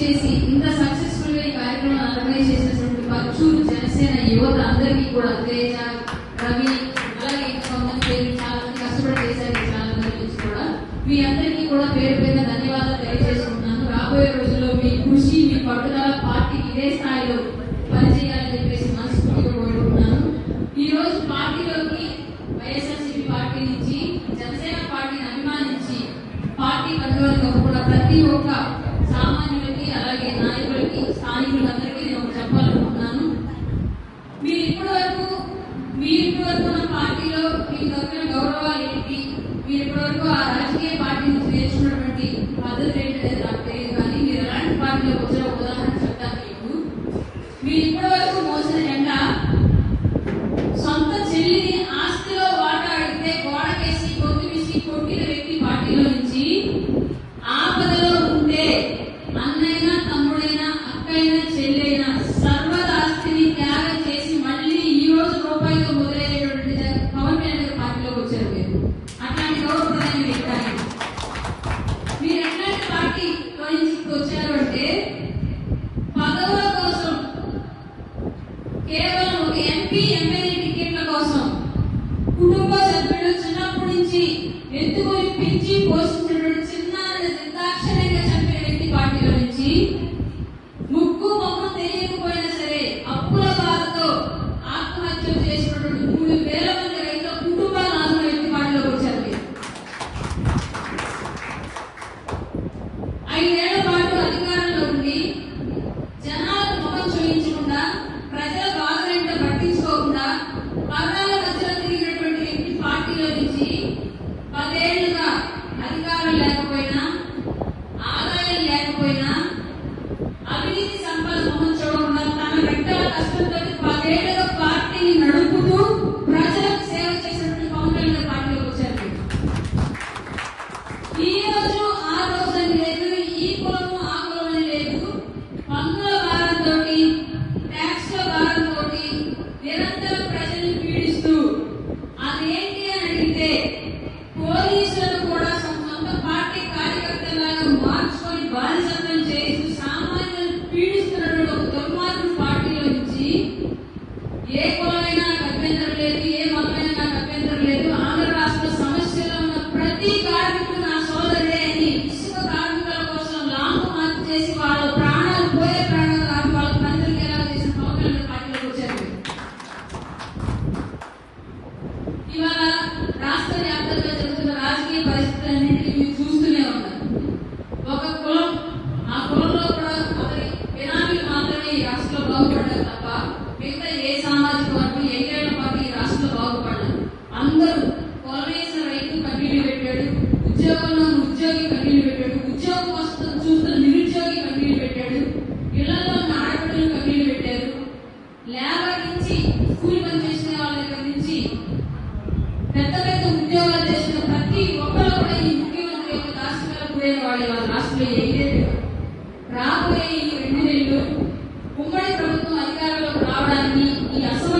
చేసి ఇంత సక్సెస్ఫుల్గా ఈ కార్యక్రమం ఆర్గనైజ్ చేసినటువంటి పక్షులు జనసేన యువత అందరికీ కూడా తేజ రవి అలాగే కొంతమంది పేరు చాలా మంది కష్టపడి చేశారు చాలా మంది కూడా. మీ అందరికీ కూడా పేరు పేరున గౌరవాలు మీరు ఇప్పటివరకు ఆ రాజకీయ పార్టీ నుంచి నేర్చుకున్నటువంటి పద్ధతి కానీ మీరు ఎలాంటి పార్టీలోకి ఉదాహరణ చెప్తాను మీకు. మీరు ఇప్పటివరకు మోసిన జెండా కేవలం ఎంపీ ఎమ్మెల్యే టికెట్ల కోసం కుటుంబ సభ్యులు చిన్నప్పటి నుంచి ఎత్తుకొని పెంచి పోషించడం Thank you. y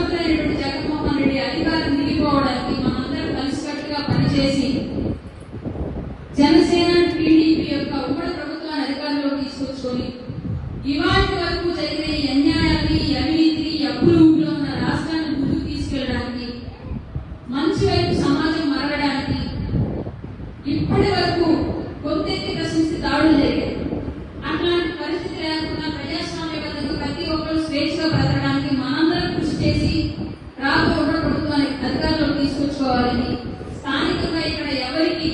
రాబో ఉన్న ప్రభుత్వాన్ని అధికారంలో తీసుకొచ్చుకోవాలని స్థానికంగా ఇక్కడ ఎవరికి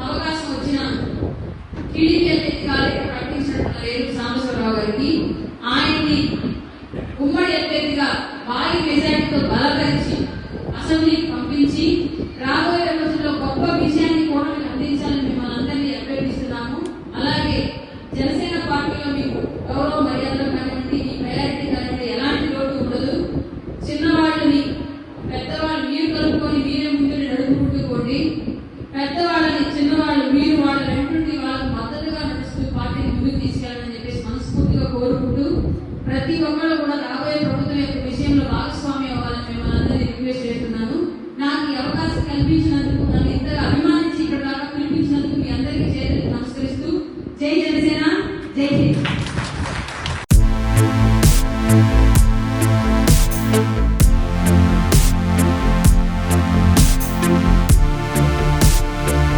అవకాశం వచ్చినా టీడీపీ అధ్యక్షురాలు ఇక్కడ ప్రకటించినట్టు లేదు సాంబశ్వరరావు గారికి. ఆయన్ని ఉమ్మడి అభ్యర్థిగా భారీ మెజార్టీతో బలపరిచి అసెంబ్లీకి పంపించి రాబోయే రోజుల్లో గొప్ప విజయాన్ని కూడా అందించాలని